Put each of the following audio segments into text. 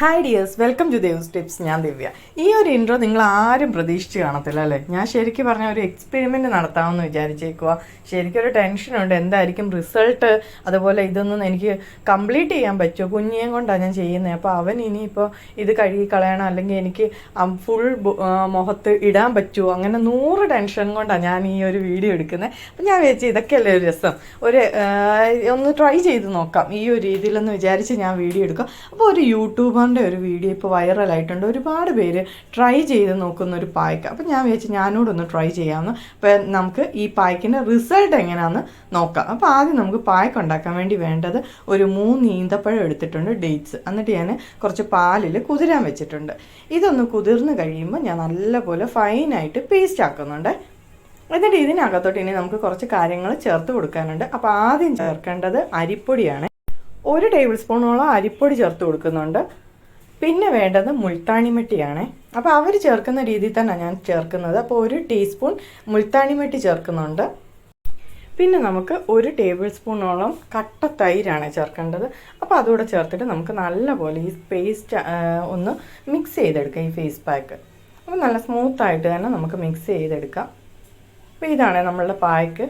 Hi dears welcome to Dev's tips ഞാൻ ദിവ്യ. ഈ ഒരു ഇൻട്രോ നിങ്ങൾ ആരും പ്രതീക്ഷിച്ച് കാണത്തില്ല അല്ലേ? ഞാൻ ശരിക്കും പറഞ്ഞ ഒരു എക്സ്പെരിമെന്റ് നടത്താമെന്ന് വിചാരിച്ചേക്കുക ശരിക്കും ഒരു ടെൻഷനുണ്ട് എന്തായിരിക്കും റിസൾട്ട് അതുപോലെ ഇതൊന്നും എനിക്ക് കംപ്ലീറ്റ് ചെയ്യാൻ പറ്റുമോ? കുഞ്ഞിയും കൊണ്ടാണ് ഞാൻ ചെയ്യുന്നത്. അപ്പോൾ അവൻ ഇനിയിപ്പോൾ ഇത് കഴുകി കളയണം. അല്ലെങ്കിൽ എനിക്ക് ഫുൾ മുഖത്ത് ഇടാൻ പറ്റുമോ? അങ്ങനെ നൂറ് ടെൻഷൻ കൊണ്ടാണ് ഞാൻ ഈ ഒരു വീഡിയോ എടുക്കുന്നത്. അപ്പം ഞാൻ വിചാരിച്ചു ഇതൊക്കെയല്ലേ ഒരു രസം. ഒരു ഒന്ന് ട്രൈ ചെയ്ത് നോക്കാം. ഈ ഒരു രീതിയിലൊന്ന് വിചാരിച്ച് ഞാൻ വീഡിയോ എടുക്കാം. അപ്പോൾ ഒരു യൂട്യൂബറിന്റെ ഒരു വീഡിയോ ഇപ്പോൾ വൈറലായിട്ടുണ്ട്. ഒരുപാട് പേര് ട്രൈ ചെയ്ത് നോക്കുന്ന ഒരു പായ്ക്ക്. അപ്പം ഞാൻ വിചാരിച്ചു ഞാനോടൊന്ന് ട്രൈ ചെയ്യാമെന്ന് അപ്പോൾ നമുക്ക് ഈ പായ്ക്കിന്റെ റിസൾട്ട് എങ്ങനെയാണെന്ന് നോക്കാം. അപ്പോൾ ആദ്യം നമുക്ക് പായ്ക്ക് ഉണ്ടാക്കാൻ വേണ്ടി വേണ്ടത് ഒരു മൂന്ന് ഈന്തപ്പഴം എടുത്തിട്ടുണ്ട് ഡേറ്റ്സ് എന്നിട്ട് ഞാൻ കുറച്ച് പാലിൽ കുതിരാൻ വെച്ചിട്ടുണ്ട്. ഇതൊന്ന് കുതിർന്ന് കഴിയുമ്പോൾ ഞാൻ നല്ലപോലെ ഫൈനായിട്ട് പേസ്റ്റ് ആക്കുന്നുണ്ട്. എന്നിട്ട് ഇതിനകത്തോട്ട് ഇനി നമുക്ക് കുറച്ച് കാര്യങ്ങൾ ചേർത്ത് കൊടുക്കാനുണ്ട്. അപ്പോൾ ആദ്യം ചേർക്കേണ്ടത് അരിപ്പൊടിയാണ്. ഒരു ടേബിൾ സ്പൂണോളം അരിപ്പൊടി ചേർത്ത് കൊടുക്കുന്നുണ്ട്. പിന്നെ വേണ്ടത് മുൾത്താണിമട്ടിയാണ് അപ്പോൾ അവർ ചേർക്കുന്ന രീതിയിൽ തന്നെ ഞാൻ ചേർക്കുന്നത്. അപ്പോൾ ഒരു ടീസ്പൂൺ മുൾത്താണിമട്ടി ചേർക്കുന്നുണ്ട്. പിന്നെ നമുക്ക് ഒരു ടേബിൾ സ്പൂണോളം കട്ട തൈരാണ് ചേർക്കേണ്ടത്. അപ്പോൾ അതുകൂടെ ചേർത്തിട്ട് നമുക്ക് നല്ലപോലെ ഈ പേസ്റ്റ് ഒന്ന് മിക്സ് ചെയ്തെടുക്കാം ഈ ഫേസ് പാക്ക് അപ്പോൾ നല്ല സ്മൂത്തായിട്ട് തന്നെ നമുക്ക് മിക്സ് ചെയ്തെടുക്കാം. അപ്പോൾ ഇതാണ് നമ്മളുടെ പായ്ക്ക്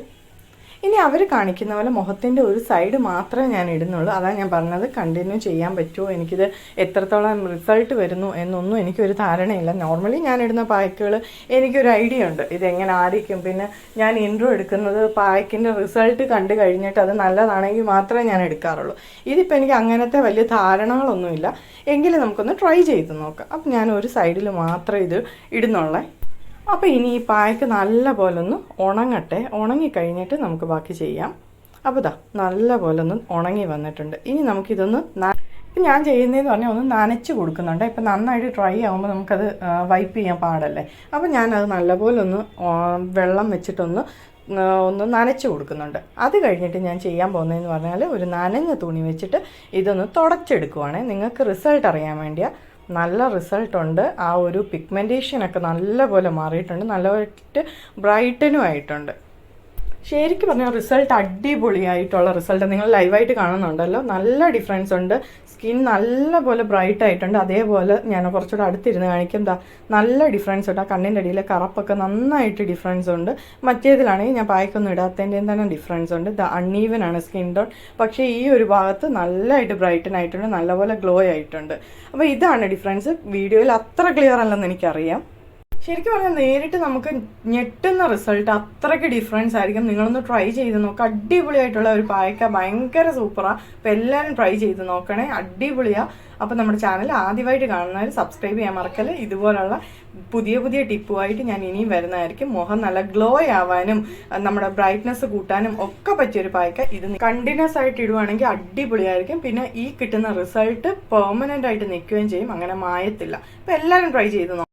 ഇനി അവർ കാണിക്കുന്ന പോലെ മുഖത്തിന്റെ ഒരു സൈഡ് മാത്രമേ ഞാൻ ഇടുന്നുള്ളൂ. അതാണ് ഞാൻ പറഞ്ഞത്. കണ്ടിന്യൂ ചെയ്യാൻ പറ്റുമോ? എനിക്കിത് എത്രത്തോളം റിസൾട്ട് വരുന്നു എന്നൊന്നും എനിക്കൊരു ധാരണയില്ല. നോർമലി ഞാൻ ഇടുന്ന പായ്ക്കുകൾ എനിക്കൊരു ഐഡിയ ഉണ്ട്. ഇതെങ്ങനെ ആയിരിക്കും പിന്നെ ഞാൻ ഇൻട്രോ എടുക്കുന്നത് പായ്ക്കിന്റെ റിസൾട്ട് കണ്ടു കഴിഞ്ഞിട്ട് അത് നല്ലതാണെങ്കിൽ മാത്രമേ ഞാൻ എടുക്കാറുള്ളൂ. ഇതിപ്പോൾ എനിക്ക് അങ്ങനത്തെ വലിയ ധാരണകളൊന്നുമില്ല. എങ്കിലും നമുക്കൊന്ന് ട്രൈ ചെയ്ത് നോക്കാം. അപ്പം ഞാൻ ഒരു സൈഡിൽ മാത്രം ഇത് ഇടുന്നുള്ളേ. അപ്പോൾ ഇനി ഈ പായക്ക് നല്ല പോലെ ഒന്ന് ഉണങ്ങട്ടെ. ഉണങ്ങിക്കഴിഞ്ഞിട്ട് നമുക്ക് ബാക്കി ചെയ്യാം. അപ്പോൾ ഇതാ നല്ല പോലെ ഒന്ന് ഉണങ്ങി വന്നിട്ടുണ്ട്. ഇനി നമുക്കിതൊന്ന് ഇപ്പം ഞാൻ ചെയ്യുന്നതെന്ന് പറഞ്ഞാൽ ഒന്ന് നനച്ച് കൊടുക്കുന്നുണ്ട്. ഇപ്പം നന്നായിട്ട് ഡ്രൈ ആകുമ്പോൾ നമുക്കത് വൈപ്പ് ചെയ്യാൻ പാടല്ലേ. അപ്പോൾ ഞാനത് നല്ലപോലെ ഒന്ന് വെള്ളം വെച്ചിട്ടൊന്ന് ഒന്ന് നനച്ച് കൊടുക്കുന്നുണ്ട്. അത് കഴിഞ്ഞിട്ട് ഞാൻ ചെയ്യാൻ പോകുന്നതെന്ന് പറഞ്ഞാൽ ഒരു നനഞ്ഞ തുണി വെച്ചിട്ട് ഇതൊന്ന് തുടച്ചെടുക്കുവാണേ. നിങ്ങൾക്ക് റിസൾട്ട് അറിയാൻ വേണ്ടിയാ നല്ല റിസൾട്ടുണ്ട് ആ ഒരു പിഗ്മെന്റേഷനൊക്കെ നല്ലപോലെ മാറിയിട്ടുണ്ട്. നല്ലതായിട്ട് ബ്രൈറ്റനും ആയിട്ടുണ്ട്. ശരിക്കും പറഞ്ഞാൽ റിസൾട്ട് അടിപൊളിയായിട്ടുള്ള റിസൾട്ട് നിങ്ങൾ ലൈവായിട്ട് കാണുന്നുണ്ടല്ലോ. നല്ല ഡിഫറൻസ് ഉണ്ട്. സ്കിൻ നല്ലപോലെ ബ്രൈറ്റ് ആയിട്ടുണ്ട്. അതേപോലെ ഞാൻ കുറച്ചുകൂടെ അടുത്തിരുന്ന് കാണിക്കും. എന്താ നല്ല ഡിഫറൻസ് ഉണ്ട്. ആ കണ്ണിന്റെ അടിയിലെ കറപ്പൊക്കെ നന്നായിട്ട് ഡിഫറൻസ് ഉണ്ട്. മറ്റേതിലാണെങ്കിൽ ഞാൻ പായ്ക്കൊന്നും ഇടാത്തതിന്റെയും തന്നെ ഡിഫറൻസ് ഉണ്ട്. ദ അൺഈവൻ ആണ് സ്കിൻ ടോൺ പക്ഷേ ഈ ഒരു ഭാഗത്ത് നല്ലതായിട്ട് ബ്രൈറ്റൻ ആയിട്ടുണ്ട്. നല്ലപോലെ ഗ്ലോ ആയിട്ടുണ്ട്. അപ്പോൾ ഇതാണ് ഡിഫറൻസ് വീഡിയോയിൽ അത്ര ക്ലിയർ അല്ലെന്ന് എനിക്കറിയാം. ശരിക്കും പറഞ്ഞാൽ നേരിട്ട് നമുക്ക് ഞെട്ടുന്ന റിസൾട്ട് അത്രയ്ക്ക് ഡിഫറൻസ് ആയിരിക്കും. നിങ്ങളൊന്ന് ട്രൈ ചെയ്ത് നോക്കുക അടിപൊളിയായിട്ടുള്ള ഒരു പായക്ക ഭയങ്കര സൂപ്പറാണ് അപ്പോൾ എല്ലാവരും ട്രൈ ചെയ്ത് നോക്കണേ. അടിപൊളിയാണ് അപ്പോൾ നമ്മുടെ ചാനൽ ആദ്യമായിട്ട് കാണുന്നവർ സബ്സ്ക്രൈബ് ചെയ്യാൻ മറക്കൽ ഇതുപോലുള്ള പുതിയ പുതിയ ടിപ്പുമായിട്ട് ഞാൻ ഇനിയും വരുന്നതായിരിക്കും. മുഖം നല്ല ഗ്ലോ ആവാനും നമ്മുടെ ബ്രൈറ്റ്നസ് കൂട്ടാനും ഒക്കെ പറ്റിയൊരു പായ്ക്ക. ഇത് കണ്ടിന്യൂസ് ആയിട്ട് ഇടുവാണെങ്കിൽ അടിപൊളിയായിരിക്കും. പിന്നെ ഈ കിട്ടുന്ന റിസൾട്ട് പെർമനന്റ് ആയിട്ട് നിൽക്കുകയും ചെയ്യും. അങ്ങനെ മായത്തില്ല. അപ്പോൾ എല്ലാവരും ട്രൈ ചെയ്ത് നോക്കാം.